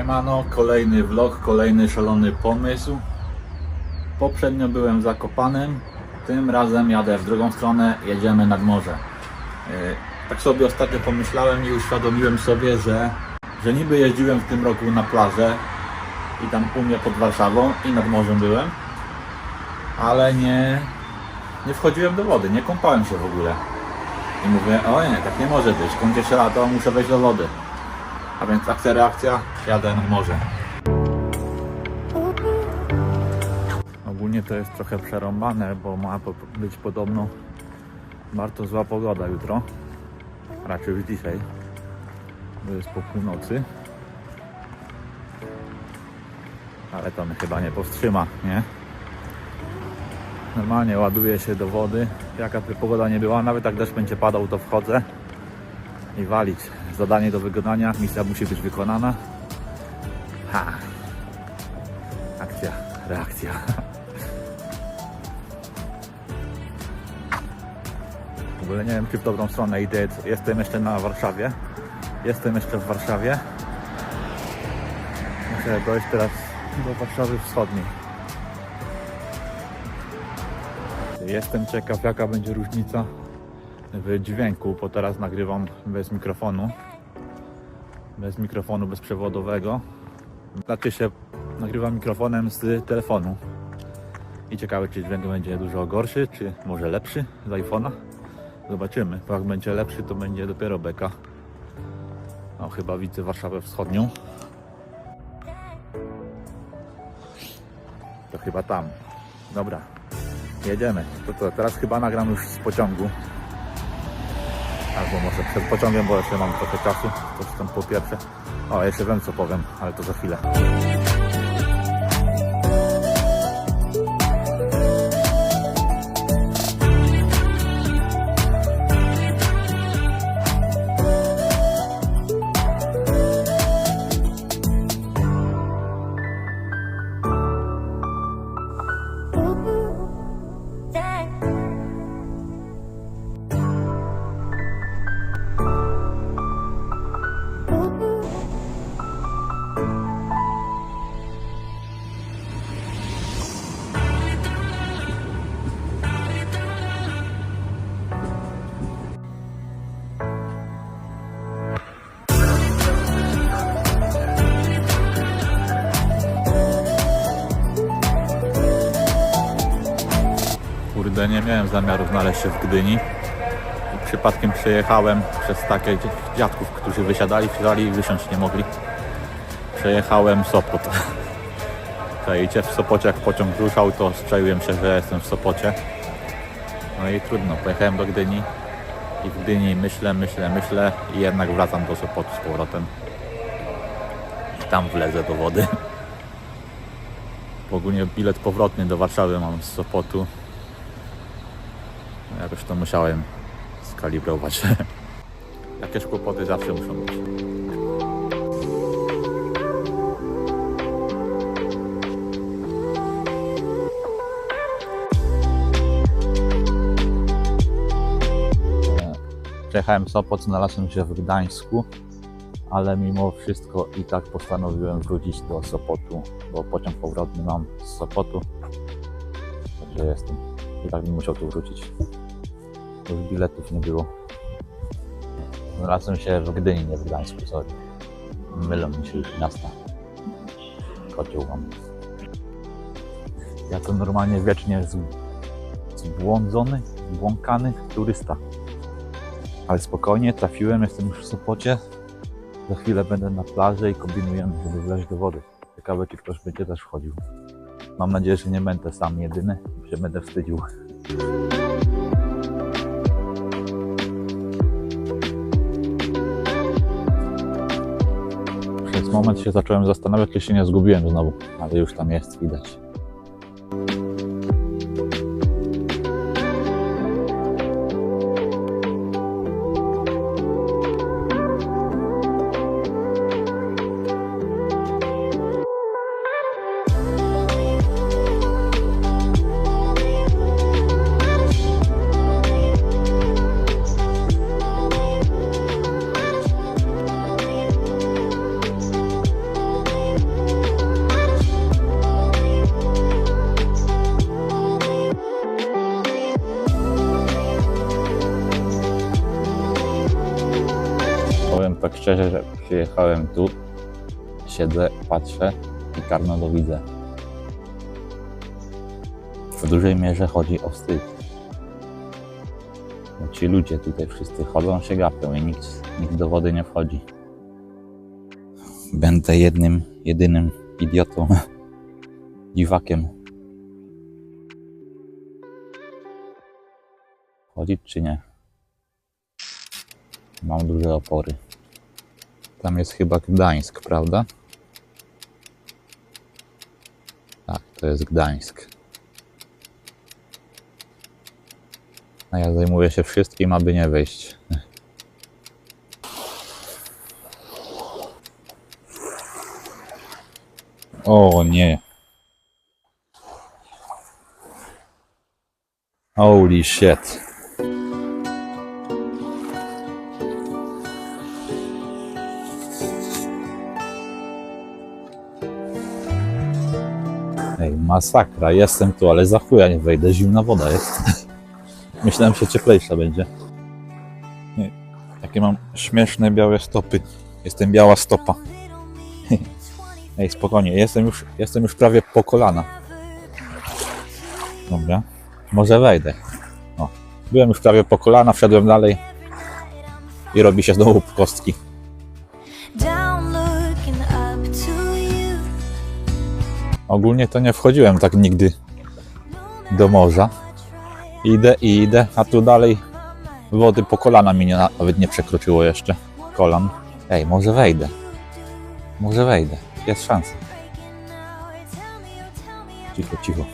Siemano, kolejny vlog, kolejny szalony pomysł. Poprzednio byłem w Zakopanem, tym razem jadę w drugą stronę, jedziemy nad morze. Yy, Tak sobie ostatnio pomyślałem i uświadomiłem sobie, że, że niby jeździłem w tym roku na plażę i tam u mnie pod Warszawą i nad morzem byłem, ale nie, nie wchodziłem do wody, nie kąpałem się w ogóle. I mówię, o nie, tak nie może być, kończę się lato, muszę wejść do wody. A więc akcja, reakcja, jadę nad morze. Ogólnie to jest trochę przerąbane, bo ma być podobno bardzo zła pogoda jutro. Raczej już dzisiaj, bo jest po północy. Ale to mnie chyba nie powstrzyma, nie? Normalnie ładuję się do wody. Jaka by pogoda nie była, nawet jak deszcz będzie padał, to wchodzę i walić. Zadanie do wykonania, misja musi być wykonana. Ha! Akcja, reakcja. W ogóle nie wiem, czy w dobrą stronę idę. Jestem jeszcze na Warszawie. Jestem jeszcze w Warszawie. Muszę dojść teraz do Warszawy Wschodniej. Jestem ciekaw, jaka będzie różnica w dźwięku, bo teraz nagrywam bez mikrofonu. Bez mikrofonu bezprzewodowego. Znaczy się nagrywam mikrofonem z telefonu. I ciekawe, czy dźwięk będzie dużo gorszy, czy może lepszy z iPhone'a. Zobaczymy. Bo jak będzie lepszy, to będzie dopiero beka. No, chyba widzę Warszawę Wschodnią. To chyba tam. Dobra, jedziemy. To co, teraz chyba nagram już z pociągu. Albo może przed pociągiem, bo jeszcze mam trochę czasu. To tam po pierwsze. O, jeszcze wiem co powiem, ale to za chwilę. Kurde, nie miałem zamiaru znaleźć się w Gdyni. I przypadkiem przejechałem przez takie dzi- dziadków, którzy wysiadali, wsiadali i wysiąść nie mogli. Przejechałem Sopot. Czajcie, w Sopocie jak pociąg ruszał, to strzeliłem się, że jestem w Sopocie. No i trudno, pojechałem do Gdyni i w Gdyni myślę, myślę, myślę i jednak wracam do Sopotu z powrotem. I tam wlezę do wody. Ogólnie bilet powrotny do Warszawy mam z Sopotu. Jakoś to musiałem skalibrować. Jakieś kłopoty zawsze muszą być. Przejechałem Sopot, znalazłem się w Gdańsku, ale mimo wszystko i tak postanowiłem wrócić do Sopotu, bo pociąg powrotny mam z Sopotu. Także jestem. I tak bym musiał tu wrócić. Biletów nie było. Znalazłem się w Gdyni, nie w Gdańsku, sorry. Mylą mi się już miasta. Kocioł mam. Ja to normalnie wiecznie zbłądzony, zbłąkany turysta. Ale spokojnie, trafiłem, jestem już w Sopocie. Za chwilę będę na plaży i kombinujemy, żeby wleźć do wody. Ciekawe, czy ktoś będzie też wchodził. Mam nadzieję, że nie będę sam jedyny, że będę wstydził. Moment się zacząłem zastanawiać, czy się nie zgubiłem znowu, ale już tam jest, widać. Tak szczerze, że przyjechałem tu, siedzę, patrzę i Karno widzę. W dużej mierze chodzi o wstyd. Bo ci ludzie tutaj wszyscy chodzą, się gapią i nikt, nikt do wody nie wchodzi. Będę jednym, jedynym idiotą, dziwakiem. Chodzić czy nie? Mam duże opory. Tam jest chyba Gdańsk, prawda? Tak, to jest Gdańsk. A ja zajmuję się wszystkim, aby nie wejść. O nie. Holy shit. Masakra, jestem tu, ale za chuja nie wejdę, zimna woda jest. Myślałem, że cieplejsza będzie. Nie, Jakie mam śmieszne białe stopy. Jestem biała stopa. Ej, spokojnie, jestem już, jestem już prawie po kolana. Dobra, może wejdę. O, byłem już prawie po kolana, wszedłem dalej i robi się znowu kostki. Ogólnie to nie wchodziłem tak nigdy do morza. Idę i idę, a tu dalej wody po kolana mi nie, nawet nie przekroczyło jeszcze kolan. Ej, może wejdę. Może wejdę. Jest szansa. Cicho, cicho.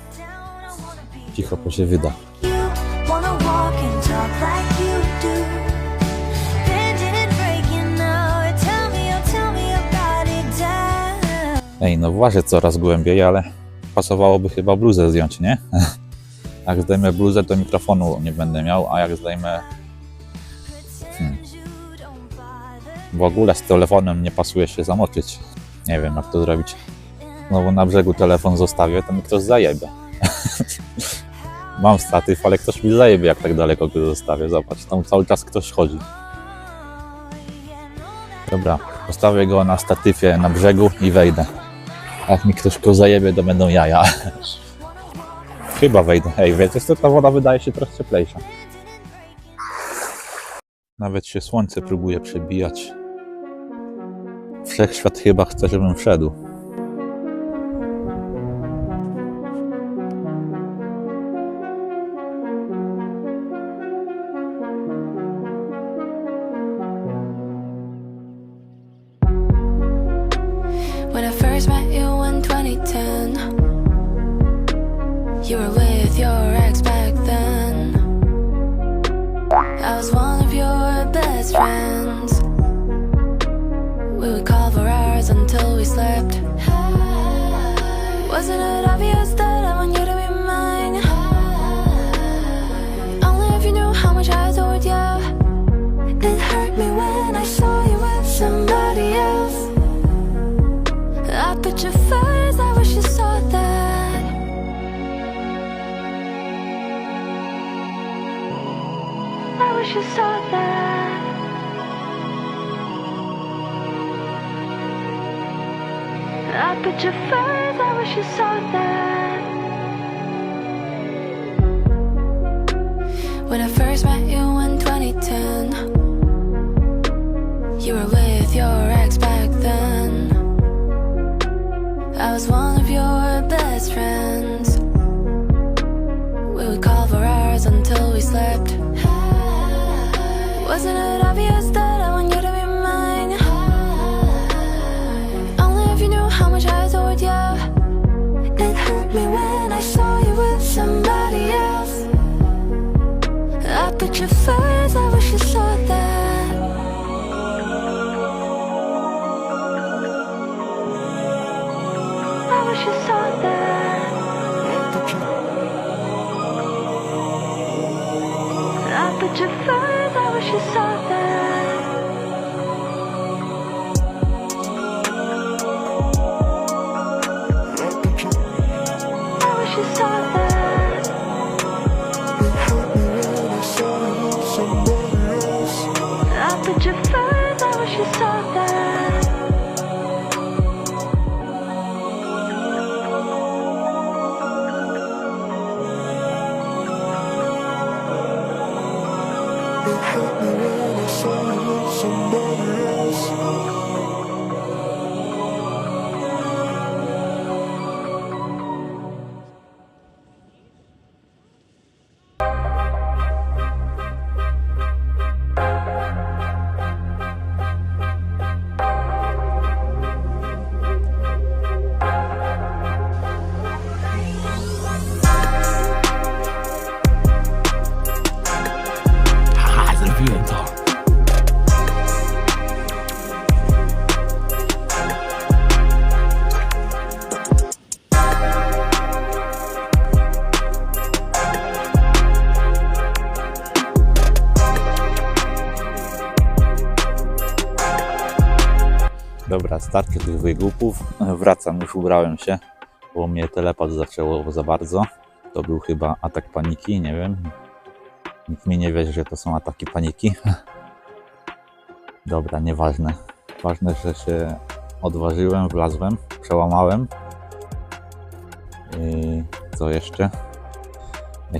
Cicho, bo się wyda. Ej, no włażę coraz głębiej, ale pasowałoby chyba bluzę zdjąć, nie? Jak zdejmę bluzę, to mikrofonu nie będę miał, a jak zdejmę Hmm. w ogóle z telefonem nie pasuje się zamoczyć. Nie wiem, jak to zrobić. Znowu na brzegu telefon zostawię, to mi ktoś zajebie. Mam statyw, ale ktoś mi zajebie, jak tak daleko go zostawię. Zobacz, tam cały czas ktoś chodzi. Dobra, postawię go na statyfie na brzegu i wejdę. Jak mi ktoś go zajebie, to będą jaja. Chyba wejdę. Ej, wiecie co, ta woda wydaje się trochę cieplejsza. Nawet się słońce próbuje przebijać. Wszechświat chyba chce, żebym wszedł. Wasn't it obvious that I want you to be mine? Only if you knew how much I adored you. It hurt me when I saw you with somebody else. I put you first, I wish you saw that. I wish you saw that. I put you first, I wish you saw that. When I first met you in 2010, you were with your ex back then. I was one of your best friends. We would call for hours until we slept. Wasn't it obvious Zrobiłem to. Dobra, starczy tych wygłupów. Wracam, już ubrałem się, bo mnie telepat zaczęło za bardzo. To był chyba atak paniki, nie wiem. Nikt mi nie wierzy, że to są ataki paniki. Dobra, nieważne. Ważne, że się odważyłem, wlazłem, przełamałem. I co jeszcze?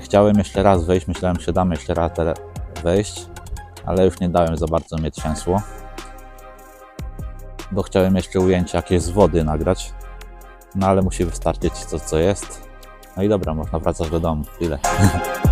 Chciałem jeszcze raz wejść, myślałem, że dam jeszcze raz wejść, ale już nie dałem, za bardzo mnie trzęsło. Bo chciałem jeszcze ujęcie jakieś z wody nagrać. No ale musi wystarczyć to, co jest. No i dobra, można wracać do domu. Tyle.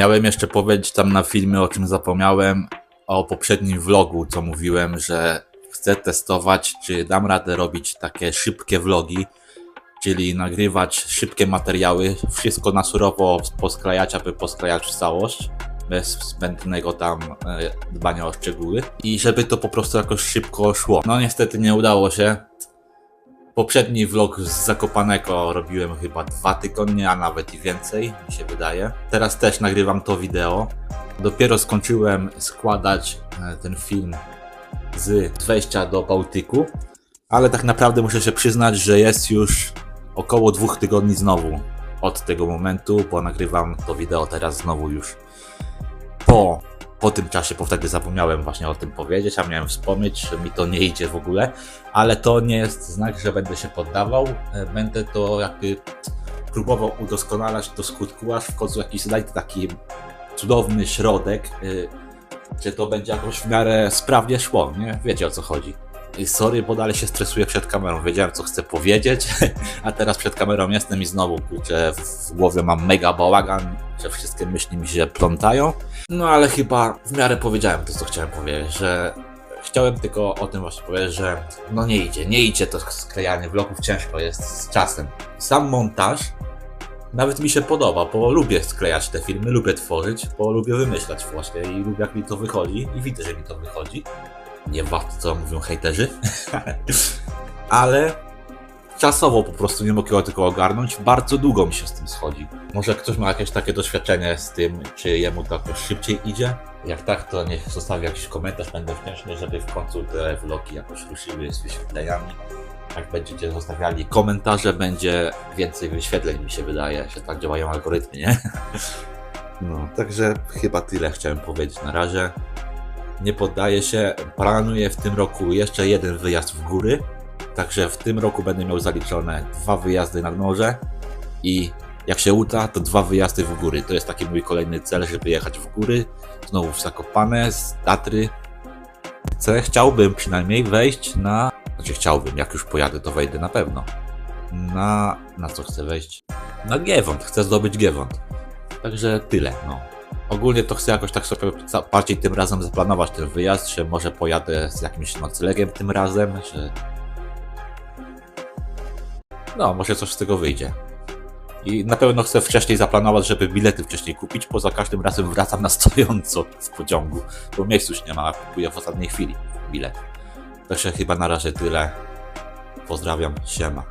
miałem jeszcze powiedzieć tam na filmie, o czym zapomniałem, o poprzednim vlogu, co mówiłem, że chcę testować, czy dam radę robić takie szybkie vlogi, czyli nagrywać szybkie materiały, wszystko na surowo posklejać, aby posklejać w całość, bez zbędnego tam e, dbania o szczegóły i żeby to po prostu jakoś szybko szło. No niestety nie udało się. Poprzedni vlog z Zakopanego robiłem chyba dwa tygodnie, a nawet i więcej, mi się wydaje. Teraz też nagrywam to wideo. Dopiero skończyłem składać e, ten film z wejścia do Bałtyku, ale tak naprawdę muszę się przyznać, że jest już około dwóch tygodni znowu od tego momentu, bo nagrywam to wideo teraz znowu już po, po tym czasie, bo wtedy zapomniałem właśnie o tym powiedzieć, a miałem wspomnieć, że mi to nie idzie w ogóle, ale to nie jest znak, że będę się poddawał. E, Będę to jakby próbował udoskonalać do skutku, aż w końcu jakiś znajdę taki cudowny środek, że to będzie jakoś w miarę sprawnie szło, nie? Wiecie o co chodzi. I sorry, bo dalej się stresuję przed kamerą. Wiedziałem, co chcę powiedzieć, a teraz przed kamerą jestem i znowu, kurczę, w głowie mam mega bałagan, że wszystkie myśli mi się plątają. No ale chyba w miarę powiedziałem to, co chciałem powiedzieć, że chciałem tylko o tym właśnie powiedzieć, że no nie idzie, nie idzie to sklejanie vlogów, ciężko jest z czasem. Sam montaż nawet mi się podoba, bo lubię sklejać te filmy, lubię tworzyć, bo lubię wymyślać właśnie i lubię jak mi to wychodzi i widzę, że mi to wychodzi. Nie warto, co mówią hejterzy. Ale czasowo po prostu nie mogę tego ogarnąć. Bardzo długo mi się z tym schodzi. Może ktoś ma jakieś takie doświadczenie z tym, czy jemu to jakoś szybciej idzie? Jak tak, to niech zostawi jakiś komentarz, będę wdzięczny, żeby w końcu te vlogi jakoś ruszyły z wyświetleniami. Jak będziecie zostawiali komentarze, będzie więcej wyświetleń, mi się wydaje, że tak działają algorytmy, nie? No, także chyba tyle chciałem powiedzieć na razie. Nie poddaję się. Planuję w tym roku jeszcze jeden wyjazd w góry. Także w tym roku będę miał zaliczone dwa wyjazdy nad morze i jak się uda, to dwa wyjazdy w góry. To jest taki mój kolejny cel, żeby jechać w góry. Znowu w Zakopane, z Tatry. Chcę, chciałbym przynajmniej wejść na... Znaczy chciałbym, jak już pojadę, to wejdę na pewno. Na... na co chcę wejść? Na Giewont. Chcę zdobyć Giewont. Także tyle, no. Ogólnie to chcę jakoś tak sobie bardziej tym razem zaplanować ten wyjazd, że może pojadę z jakimś noclegiem tym razem, że... No, może coś z tego wyjdzie. I na pewno chcę wcześniej zaplanować, żeby bilety wcześniej kupić, bo za każdym razem wracam na stojąco w pociągu, bo miejsc już nie ma, a kupuję w ostatniej chwili bilet. Także chyba na razie tyle. Pozdrawiam, siema.